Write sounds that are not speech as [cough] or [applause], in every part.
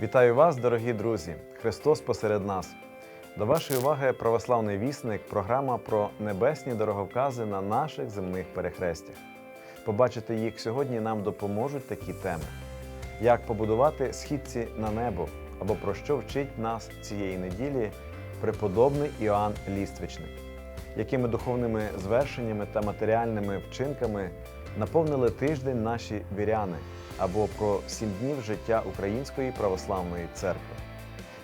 Вітаю вас, дорогі друзі! Христос посеред нас. До вашої уваги православний вісник, програма про небесні дороговкази на наших земних перехрестях. Побачити їх сьогодні нам допоможуть такі теми: як побудувати східці на небо, або про що вчить нас цієї неділі преподобний Іоанн Ліствичник, якими духовними звершеннями та матеріальними вчинками наповнили тиждень наші віряни, або про сім днів життя Української православної церкви.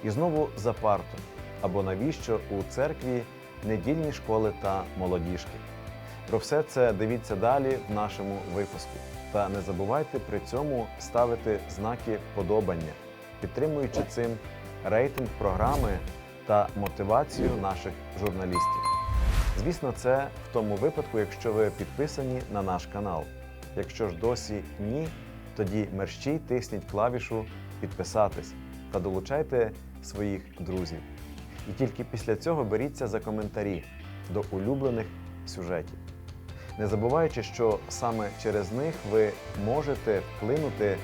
І знову за парту, або навіщо у церкві недільні школи та молодіжки. Про все це дивіться далі в нашому випуску. Та не забувайте при цьому ставити знаки вподобання, підтримуючи цим рейтинг програми та мотивацію наших журналістів. Звісно, це в тому випадку, якщо ви підписані на наш канал. Якщо ж досі ні, тоді мерщій тисніть клавішу підписатись та долучайте своїх друзів. І тільки після цього беріться за коментарі до улюблених сюжетів, не забуваючи, що саме через них ви можете вплинути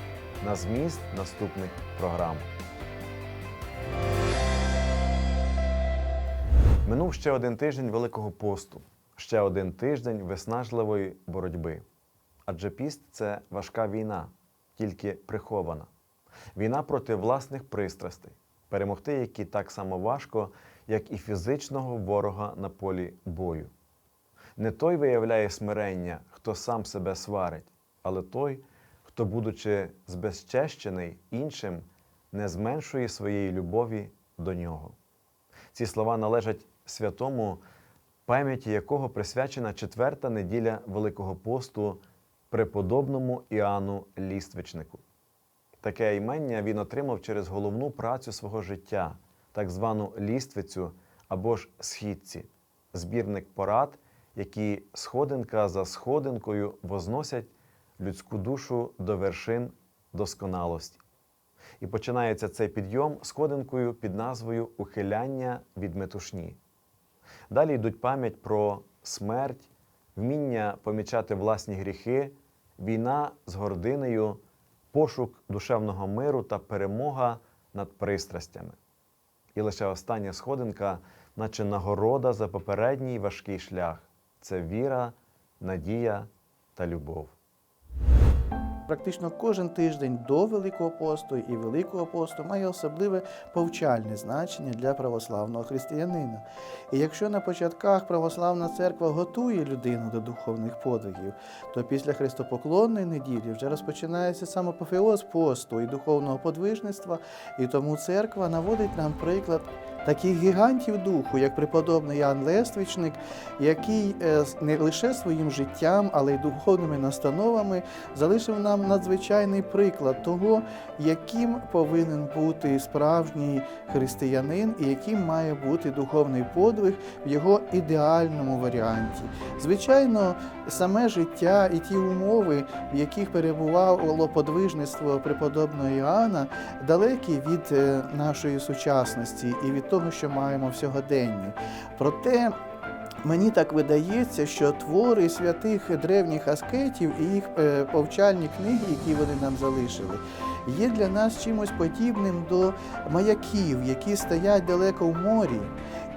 на зміст наступних програм. Минув ще один тиждень Великого посту, ще один тиждень виснажливої боротьби. Адже піст це важка війна, тільки прихована. Війна проти власних пристрастей, перемогти які так само важко, як і фізичного ворога на полі бою. Не той виявляє смирення, хто сам себе сварить, але той, хто, будучи збезчещений іншим, не зменшує своєї любові до нього. Ці слова належать святому, пам'яті якого присвячена четверта неділя Великого посту преподобному Іоанну Ліствичнику. Таке імення він отримав через головну працю свого життя, так звану ліствицю або ж східці, збірник порад, які сходинка за сходинкою возносять людську душу до вершин досконалості. І починається цей підйом сходинкою під назвою Ухиляння від метушні. Далі йдуть пам'ять про смерть, вміння помічати власні гріхи, війна з гординею, пошук душевного миру та перемога над пристрастями. І лише остання сходинка, наче нагорода за попередній важкий шлях це віра, надія та любов. Практично кожен тиждень до Великого посту і Великого посту має особливе повчальне значення для православного християнина. І якщо на початках православна церква готує людину до духовних подвигів, то після хрестопоклонної неділі вже розпочинається самопофеоз посту і духовного подвижництва, і тому церква наводить нам приклад таких гігантів духу, як преподобний Ян Лествичник, який е, не лише своїм життям, але й духовними настановами залишив нам надзвичайний приклад того, яким повинен бути справжній християнин і яким має бути духовний подвиг в його ідеальному варіанті. Звичайно, саме життя і ті умови, в яких перебувало подвижництво преподобного Іоанна, далекі від е, нашої сучасності і від того, що маємо в сьогоденні. Проте Мені так видається, що твори святих древніх аскетів і їх е, повчальні книги, які вони нам залишили, є для нас чимось подібним до маяків, які стоять далеко в морі.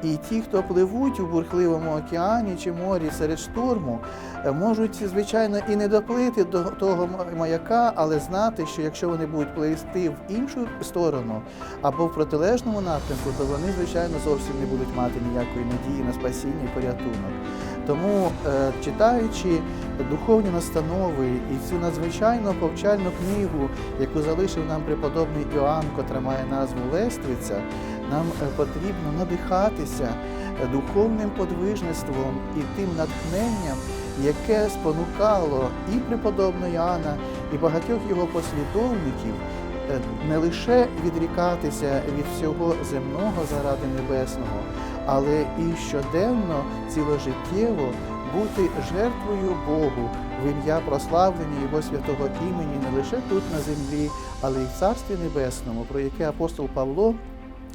І ті, хто пливуть у бурхливому океані чи морі серед шторму, е, можуть, звичайно, і не доплити до того маяка, але знати, що якщо вони будуть плисти в іншу сторону або в протилежному напрямку, то вони, звичайно, зовсім не будуть мати ніякої надії на спасіння і порятунок. Тому, е, читаючи духовні настанови і цю надзвичайно повчальну книгу, яку залишив нам преподобний Іоанн, котра має назву Лествиця, нам е, потрібно надихатися е, духовним подвижництвом і тим натхненням, яке спонукало і преподобного Іоанна, і багатьох його послідовників не лише відрікатися від всього земного заради небесного, але і щоденно, ціложиттєво бути жертвою Богу в ім'я прославлення Його святого імені не лише тут на землі, але й в Царстві Небесному, про яке апостол Павло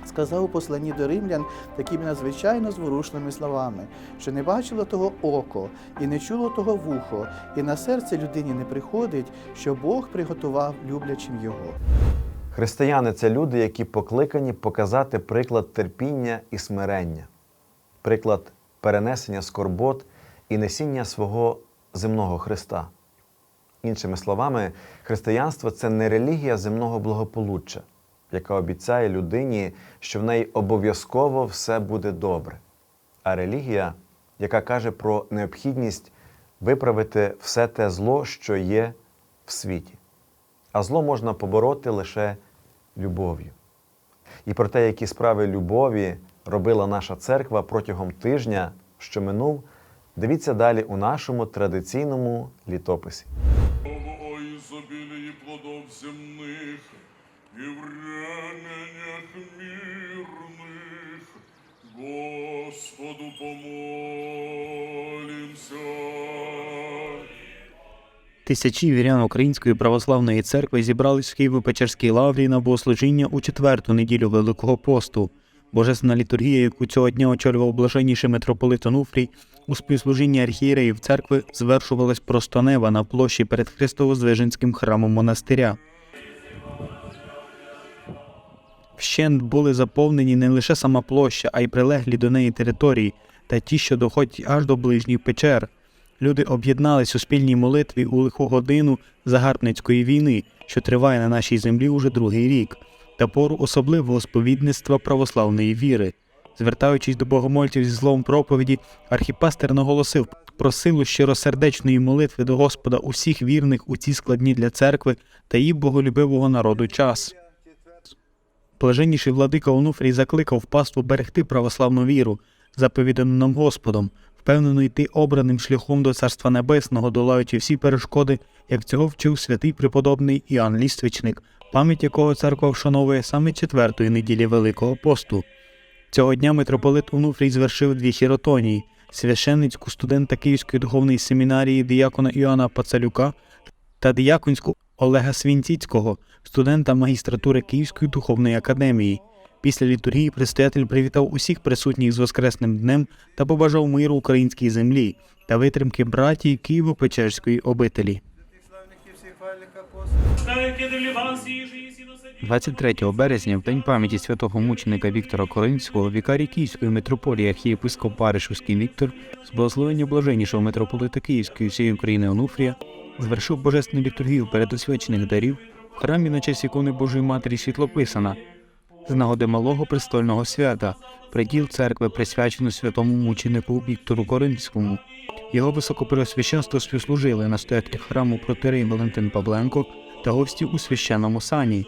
сказав у посланні до римлян такими надзвичайно зворушними словами, що не бачило того око, і не чуло того вухо, і на серце людині не приходить, що Бог приготував люблячим його. Християни це люди, які покликані показати приклад терпіння і смирення, приклад перенесення скорбот і несіння свого земного Христа. Іншими словами, християнство це не релігія земного благополуччя, яка обіцяє людині, що в неї обов'язково все буде добре, а релігія, яка каже про необхідність виправити все те зло, що є в світі. А зло можна побороти лише любов'ю. І про те, які справи любові робила наша церква протягом тижня, що минув, дивіться далі у нашому традиційному літописі. О ізобілії плодов земних і временях мирних, Господу помолимся. Тисячі вірян Української православної церкви зібрались в Києво-Печерській лаврі на богослужіння у четверту неділю Великого посту. Божественна літургія, яку цього дня очолював блаженніший митрополит Онуфрій, у співслужінні архієреїв церкви звершувалась просто неба на площі перед Христово-Звиженським храмом монастиря. Вщент були заповнені не лише сама площа, а й прилеглі до неї території та ті, що доходять аж до ближніх печер. Люди об'єднались у спільній молитві у лиху годину загарбницької війни, що триває на нашій землі уже другий рік, та пору особливого сповідництва православної віри. Звертаючись до богомольців зі злом проповіді, архіпастер наголосив про силу щиросердечної молитви до Господа усіх вірних у ці складні для церкви та її боголюбивого народу час. Блаженніший владика Онуфрій закликав паству берегти православну віру, заповідану нам Господом, впевнено йти обраним шляхом до Царства Небесного, долаючи всі перешкоди, як цього вчив святий преподобний Іоанн Ліствичник, пам'ять якого церква вшановує саме четвертої неділі Великого посту. Цього дня митрополит Онуфрій звершив дві хіротонії священницьку студента Київської духовної семінарії діякона Іоанна Пацалюка та діяконську Олега Свінціцького, студента магістратури Київської духовної академії. Після літургії предстоятель привітав усіх присутніх з Воскресним днем та побажав миру українській землі та витримки братії Києво-Печерської обителі. 23 березня, в день пам'яті святого мученика Віктора Коринського, вікарій Київської митрополії архієпископ Паришевський Віктор з благословення блаженнішого митрополита Київської всієї України Онуфрія звершив божественну літургію перед освячених дарів в храмі на честь ікони Божої Матері Світлописана з нагоди малого престольного свята, приділ церкви присвячено святому мученику Віктору Коринському. Його високопреосвященство співслужили настоятель храму протерей Валентин Павленко та гості у священному сані.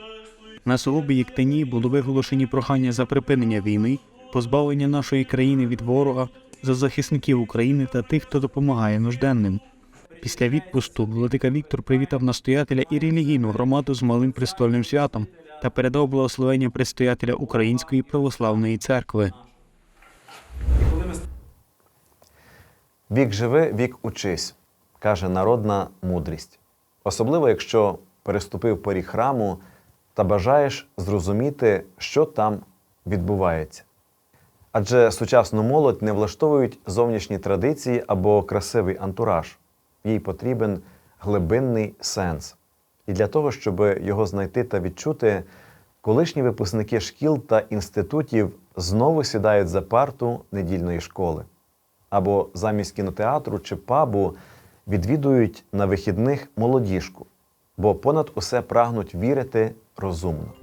На сугубі Єктині були виголошені прохання за припинення війни, позбавлення нашої країни від ворога, за захисників України та тих, хто допомагає нужденним. Після відпусту владика Віктор привітав настоятеля і релігійну громаду з малим престольним святом та передав благословення предстоятеля Української православної церкви. Вік живи, вік учись, каже народна мудрість. Особливо, якщо переступив поріг храму та бажаєш зрозуміти, що там відбувається. Адже сучасну молодь не влаштовують зовнішні традиції або красивий антураж. Їй потрібен глибинний сенс. І для того, щоб його знайти та відчути, колишні випускники шкіл та інститутів знову сідають за парту недільної школи або замість кінотеатру чи пабу відвідують на вихідних молодіжку, бо понад усе прагнуть вірити розумно.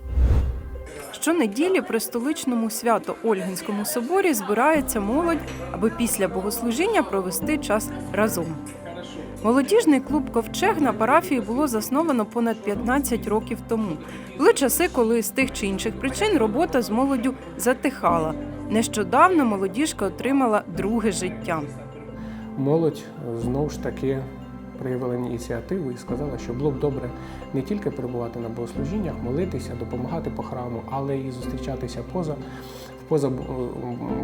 Щонеділі при столичному свято-Ольгинському соборі збирається молодь, аби після богослужіння провести час разом. Молодіжний клуб Ковчег на парафії було засновано понад 15 років тому. Були часи, коли з тих чи інших причин робота з молоддю затихала. Нещодавно молодіжка отримала друге життя. молодь знову ж таки проявила ініціативу і сказала, що було б добре не тільки перебувати на богослужіннях, молитися, допомагати по храму, але і зустрічатися поза поза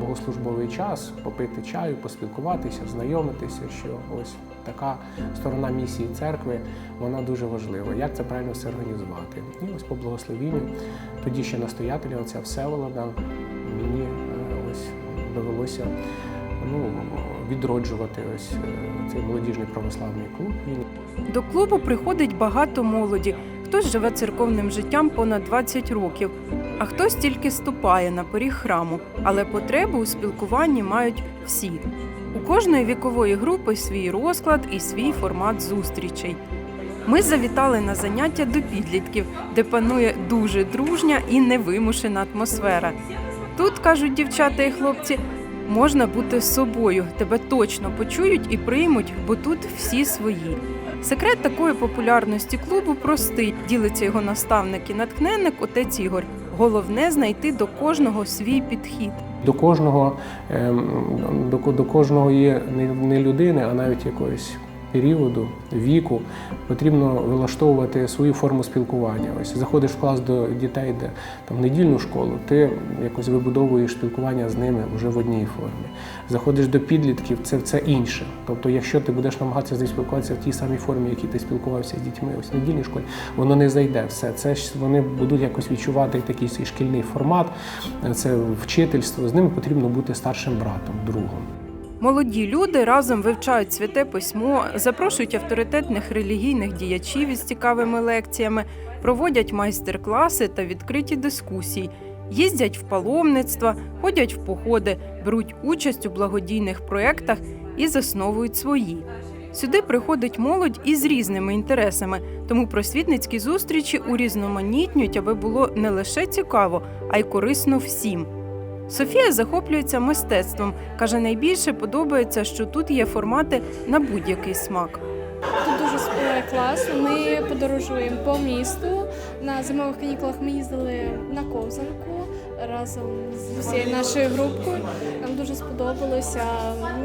богослужбовий час, попити чаю, поспілкуватися, знайомитися, що ось така сторона місії церкви, вона дуже важлива. Як це правильно все організувати? І ось по благословінню, тоді ще настоятеля отця Всеволода, мені е, ось довелося ну, відроджувати ось е, цей молодіжний православний клуб. До клубу приходить багато молоді. Хтось живе церковним життям понад 20 років, а хтось тільки ступає на поріг храму, але потребу у спілкуванні мають всі. У кожної вікової групи свій розклад і свій формат зустрічей. Ми завітали на заняття до підлітків, де панує дуже дружня і невимушена атмосфера. Тут кажуть дівчата і хлопці, можна бути собою, тебе точно почують і приймуть, бо тут всі свої. Секрет такої популярності клубу простий, ділиться його наставник і натхненник отець Ігор. Головне знайти до кожного свій підхід. До кожного, ем, до, до кожного є не, людини, а навіть якогось періоду, віку потрібно вилаштовувати свою форму спілкування. Ось заходиш в клас до дітей, де там недільну школу, ти якось вибудовуєш спілкування з ними вже в одній формі. Заходиш до підлітків, це, це інше. Тобто, якщо ти будеш намагатися з ними спілкуватися в тій самій формі, в якій ти спілкувався з дітьми ось в недільній школі, воно не зайде все. Це ж вони будуть якось відчувати такий свій шкільний формат, це вчительство. З ними потрібно бути старшим братом, другом. Молоді люди разом вивчають святе письмо, запрошують авторитетних релігійних діячів із цікавими лекціями, проводять майстер-класи та відкриті дискусії, їздять в паломництва, ходять в походи, беруть участь у благодійних проєктах і засновують свої. Сюди приходить молодь із різними інтересами, тому просвітницькі зустрічі урізноманітнюють, аби було не лише цікаво, а й корисно всім. Софія захоплюється мистецтвом. Каже, найбільше подобається, що тут є формати на будь-який смак. Тут дуже е, класно. Ми подорожуємо по місту. На зимових канікулах ми їздили на ковзанку разом з усією нашою групкою. Нам дуже сподобалося.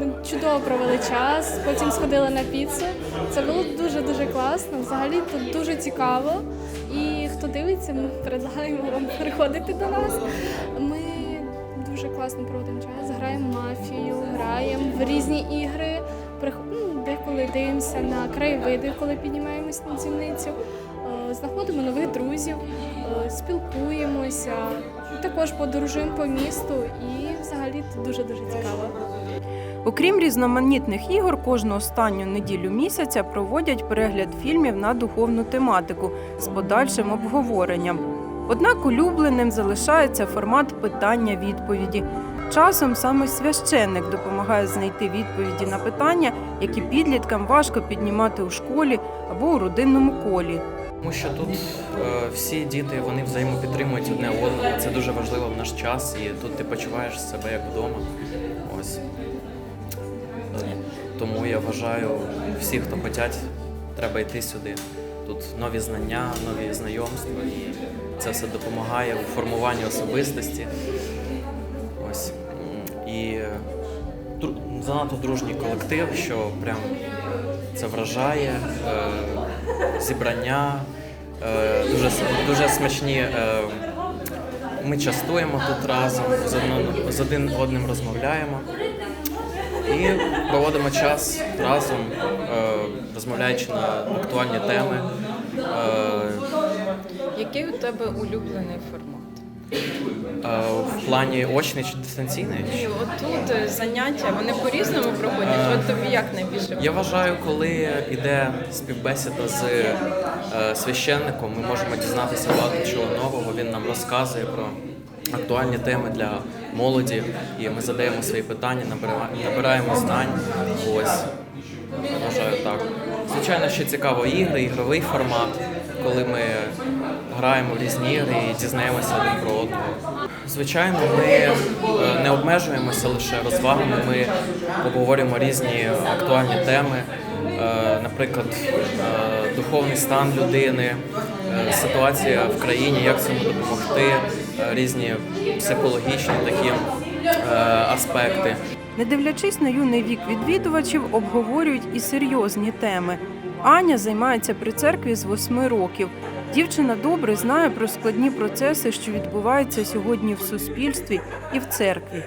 Ми чудово провели час. Потім сходили на піцу. Це було дуже дуже класно. Взагалі тут дуже цікаво. І хто дивиться, ми [laughs] предлагаємо вам приходити до нас. Ми класно проводимо час. Граємо мафію, граємо в різні ігри. Ну, Деколи дивимося на краєвиди, коли піднімаємось на дзвіницю. Е, Знаходимо нових друзів, е, спілкуємося. Також подорожуємо по місту і взагалі дуже-дуже цікаво. Окрім різноманітних ігор, кожну останню неділю місяця проводять перегляд фільмів на духовну тематику з подальшим обговоренням. Однак улюбленим залишається формат питання-відповіді. Часом саме священник допомагає знайти відповіді на питання, які підліткам важко піднімати у школі або у родинному колі. Тому що тут е, всі діти вони взаємопідтримують одне одного. Це дуже важливо в наш час, і тут ти почуваєш себе як вдома. Ось. Е, Тому я вважаю, всі, хто хочуть, треба йти сюди. Тут нові знання, нові знайомства, це все допомагає у формуванні особистості. Ось. І е, занадто дружній колектив, що прям це вражає. Е, зібрання, е, дуже, дуже смачні. Е, ми частуємо тут разом, з, одно- з один одним розмовляємо і проводимо час разом, е, розмовляючи на актуальні теми. Е, Який у тебе улюблений формат? е, в плані очний чи дистанційний. І отут е, заняття вони по-різному проходять. От тобі як найбільше? Я вважаю, коли йде співбесіда з е, священником, ми можемо дізнатися багато чого нового. Він нам розказує про актуальні теми для молоді, і ми задаємо свої питання, набираємо, набираємо знань. Ось я вважаю так. Звичайно, ще цікаво ігри, ігровий формат, коли ми граємо в різні ігри і дізнаємося один про одного. Звичайно, ми е, не обмежуємося лише розвагами. Ми обговорюємо різні актуальні теми, Е, наприклад, е, духовний стан людини, ситуація в країні, як цьому допомогти, різні психологічні такі аспекти. Не дивлячись на юний вік відвідувачів, обговорюють і серйозні теми. Аня займається при церкві з восьми років. Дівчина добре знає про складні процеси, що відбуваються сьогодні в суспільстві і в церкві.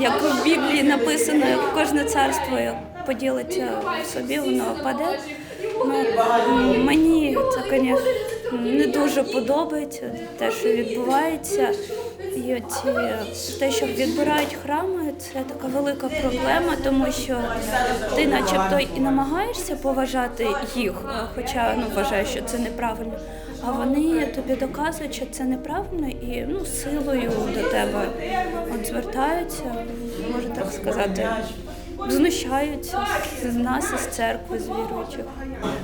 Як в Біблії написано, кожне царство поділиться собі, воно паде. Ну, мені це, звісно, не дуже подобається те, що відбувається. І оці, те, що відбирають храми, це така велика проблема, тому що ти начебто і намагаєшся поважати їх, е, хоча ну, вважаєш, що це неправильно. А вони тобі доказують, що це неправильно і ну, силою до тебе от звертаються, можу так сказати, знущаються з нас, із церкви, з віруючих.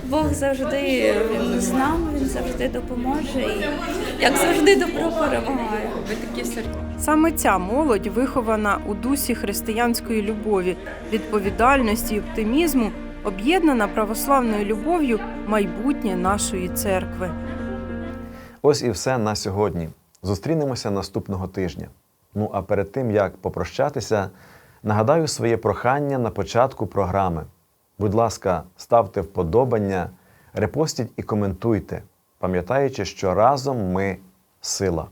Бог завжди він з нами, він завжди допоможе і як завжди добро перемагає. Ви такі. Саме ця молодь вихована у дусі християнської любові, відповідальності і оптимізму, об'єднана православною любов'ю майбутнє нашої церкви. Ось і все на сьогодні. Зустрінемося наступного тижня. Ну а перед тим як попрощатися, нагадаю своє прохання на початку програми. Будь ласка, ставте вподобання, репостіть і коментуйте, пам'ятаючи, що разом ми сила.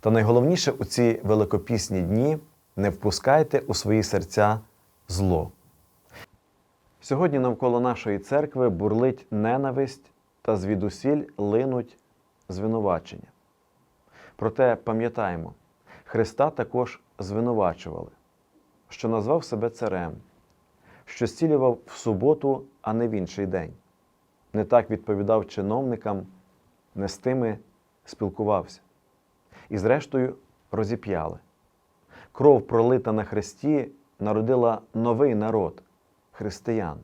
Та найголовніше у ці великопісні дні не впускайте у свої серця зло. Сьогодні навколо нашої церкви бурлить ненависть та звідусіль линуть звинувачення. Проте пам'ятаємо, Христа також звинувачували, що назвав себе царем, що зцілював в суботу, а не в інший день. Не так відповідав чиновникам, не з тими спілкувався. І зрештою розіп'яли. Кров, пролита на Христі, народила новий народ християн.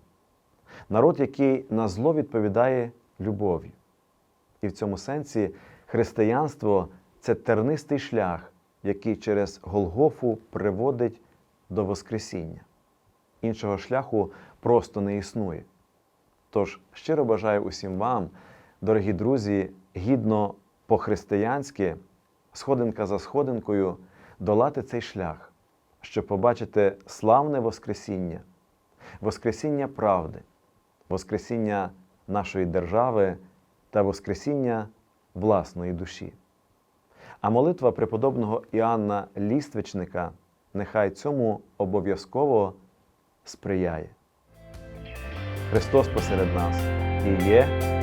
Народ, який на зло відповідає любов'ю. І в цьому сенсі християнство це тернистий шлях, який через Голгофу приводить до Воскресіння. Іншого шляху просто не існує. Тож щиро бажаю усім вам, дорогі друзі, гідно по-християнськи, сходинка за сходинкою, долати цей шлях, щоб побачити славне Воскресіння, Воскресіння правди, Воскресіння нашої держави та Воскресіння власної душі. А молитва преподобного Іоанна Ліствичника нехай цьому обов'язково сприяє. Христос посеред нас і є.